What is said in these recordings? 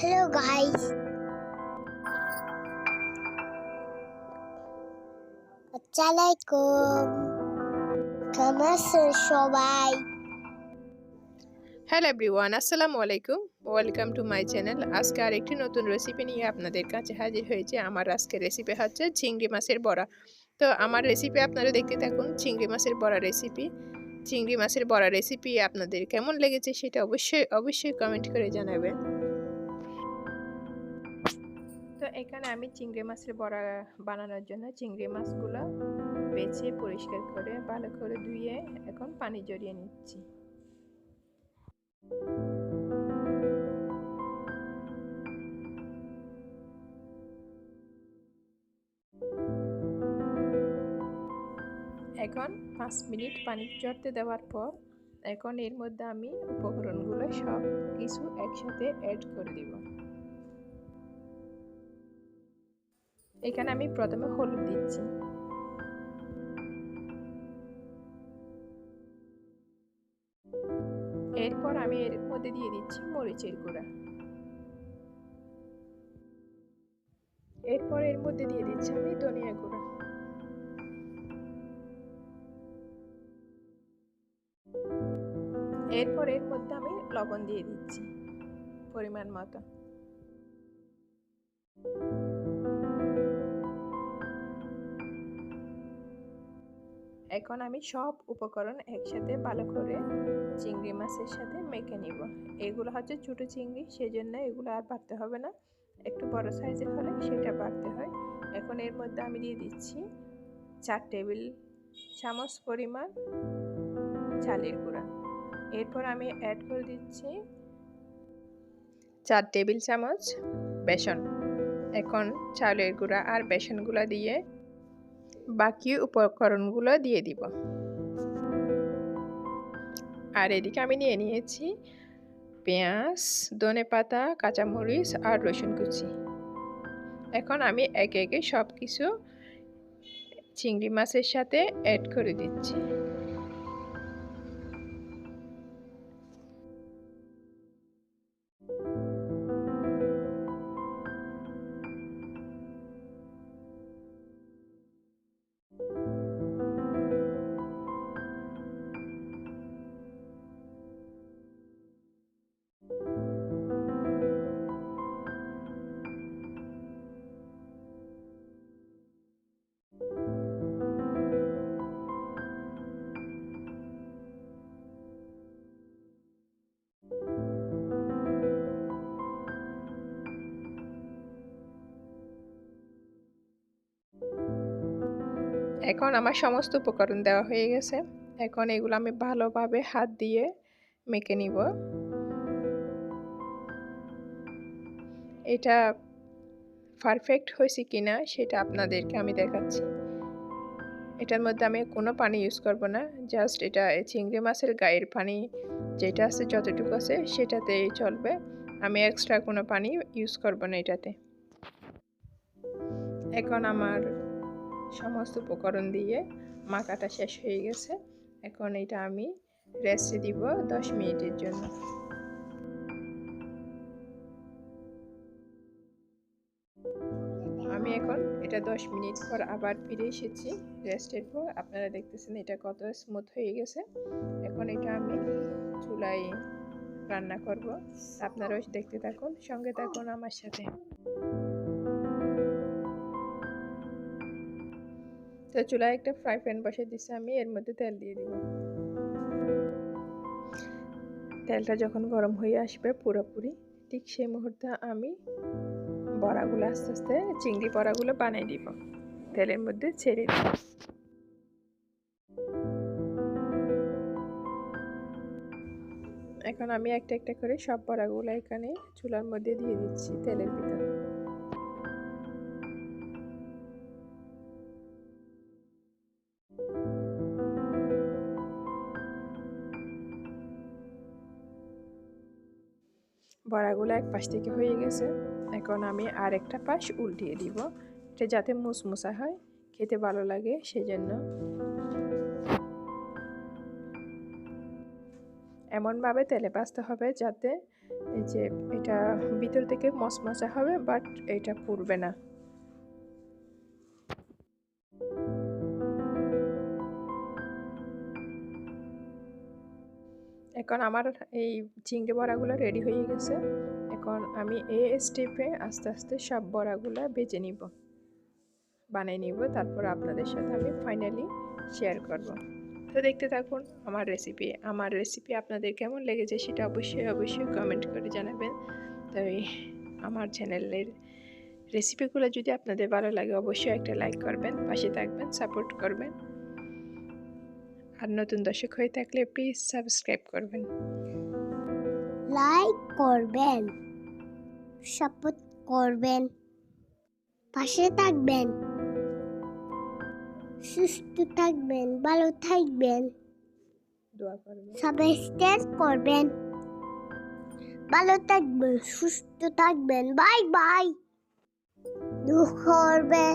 Hello, guys. আসসালামাইকুম কেমন আছেন হ্যালো এভরিওয়ান আসসালামু আলাইকুম ওয়েলকাম টু মাই চ্যানেল আজকে আরেকটি নতুন রেসিপি নিয়ে আপনাদের কাছে হাজির হয়েছে। আমার আজকের রেসিপি হচ্ছে চিংড়ি মাছের বড়া। তো আমার রেসিপি আপনারা দেখতে থাকুন। চিংড়ি মাছের বড়া রেসিপি চিংড়ি মাছের বড়া রেসিপি আপনাদের কেমন লেগেছে সেটা অবশ্যই অবশ্যই কমেন্ট করে জানাবেন। এখানে আমি চিংড়ি মাছের বড়া বানানোর জন্য চিংড়ি মাছগুলো বেছে পরিষ্কার করে, ভালো করে ধুয়ে এখন পানি জড়িয়ে নিচ্ছি। এখন পাঁচ মিনিট পানি চড়তে দেওয়ার পর, এখন এর মধ্যে আমি উপকরণগুলো সব কিছু একসাথে অ্যাড করে দিব। এখানে আমি প্রথমে হলুদ দিচ্ছি। এরপর আমি এর মধ্যে দিয়ে দিচ্ছি মরিচের গুঁড়া। এরপর এর মধ্যে দিয়ে দিচ্ছি আমি ধনিয়া গুঁড়া। এরপর এর মধ্যে আমি লবণ দিয়ে দিচ্ছি, পরিমাণ মতো। এখন আমি সব উপকরণ একসাথে ভালো করে চিংড়ি মাছের সাথে মেখে নিব। এগুলো হচ্ছে ছোটো চিংড়ি সেই জন্য এগুলো আর বাড়তে হবে না। একটু বড় সাইজের হলে সেটা বাড়তে হয়। এখন এর মধ্যে আমি দিয়ে দিচ্ছি চার টেবিল চামচ পরিমাণ চালের গুঁড়া। এরপর আমি অ্যাড করে দিচ্ছি চার টেবিল চামচ বেসন। এখন চালের গুঁড়া আর বেসনগুলো দিয়ে বাকি উপকরণগুলো দিয়ে দিব। আর এদিকে আমি নিয়ে নিয়েছি পেঁয়াজ, ধনে পাতা, কাঁচামরিচ আর রসুন কুচি। এখন আমি একে একে সব কিছু চিংড়ি মাছের সাথে অ্যাড করে দিচ্ছি। এখন আমার সমস্ত উপকরণ দেওয়া হয়ে গেছে। এখন এগুলো আমি ভালোভাবে হাত দিয়ে মেখে নিব। এটা পারফেক্ট হয়েছে কিনা সেটা আপনাদেরকে আমি দেখাচ্ছি। এটার মধ্যে আমি কোনো পানি ইউজ করব না জাস্ট এটা চিংড়ি মাছের গায়ের পানি যেটা আছে যতটুকু আছে সেটাতেই চলবে। আমি এক্সট্রা কোনো পানি ইউজ করব না এটাতে। এখন আমার সমস্ত উপকরণ দিয়ে মাখাটা শেষ হয়ে গেছে। এখন এটা আমি রেস্টে দিব দশ মিনিটের জন্য। আমি এখন এটা দশ মিনিট পর আবার ফিরে এসেছি রেস্টের পর। আপনারা দেখতেছেন এটা কত স্মুথ হয়ে গেছে। এখন এটা আমি চুলায় রান্না করব। আপনারাও দেখতে থাকুন, সঙ্গে থাকুন আমার সাথে। তো চুলায় একটা ফ্রাই প্যান বসে দিচ্ছি আমি, এর মধ্যে তেল দিয়ে দিব। তেলটা যখন গরম হয়ে আসবে পুরোপুরি, ঠিক সেই মুহূর্তে আমি বড়াগুলো আস্তে আস্তে, চিংড়ি বড়াগুলো বানিয়ে দিব তেলের মধ্যে ছেড়ে দিব। এখন আমি একটা একটা করে সব বড়াগুলো এখানে চুলার মধ্যে দিয়ে দিচ্ছি তেলের ভিতরে। বড়াগুলো এক পাশ থেকে হয়ে গেছে। এখন আমি আর একটা পাশ উল্টিয়ে দিব। এটা যাতে মুসমুসা হয়, খেতে ভালো লাগে সেজন্য। এমনভাবে তেলে ভাজতে হবে যাতে যে এটা ভিতর থেকে মশমশা হবে বাট এটা পুড়বে না। এখন আমার এই চিংড়ি বড়াগুলো রেডি হয়ে গেছে। এখন আমি এই স্টেপে আস্তে আস্তে সব বড়াগুলো বেজে নিব। বানিয়ে নিব, তারপর আপনাদের সাথে আমি ফাইনালি শেয়ার করব। তো দেখতে থাকুন আমার রেসিপি আমার রেসিপি আপনাদের কেমন লেগেছে সেটা অবশ্যই অবশ্যই কমেন্ট করে জানাবেন। তবে আমার চ্যানেলের রেসিপিগুলো যদি আপনাদের ভালো লাগে, অবশ্যই একটা লাইক করবেন, পাশে থাকবেন সাপোর্ট করবেন। আর নতুন দর্শক হয়ে থাকলে প্লিজ সাবস্ক্রাইব করবেন। লাইক করবেন সাপোর্ট করবেন পাশে থাকবেন সুস্থ থাকবেন ভালো থাকবেন দোয়া করবেন। সাবস্ক্রাইব করবেন ভালো থাকবেন সুস্থ থাকবেন বাই বাই দুঃখ করবেন।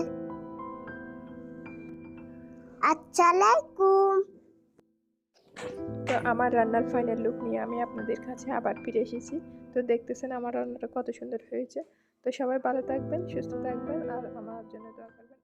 আসসালামাইকুম তো আমার রান্নার ফাইনাল লুক নিয়ে আমি আপনাদের কাছে আবার ফিরে এসেছি। তো দেখতেছেন আমার রান্নাটা কত সুন্দর হয়েছে। তো সবাই ভালো থাকবেন, সুস্থ থাকবেন আর আমার জন্য দোয়া করবেন।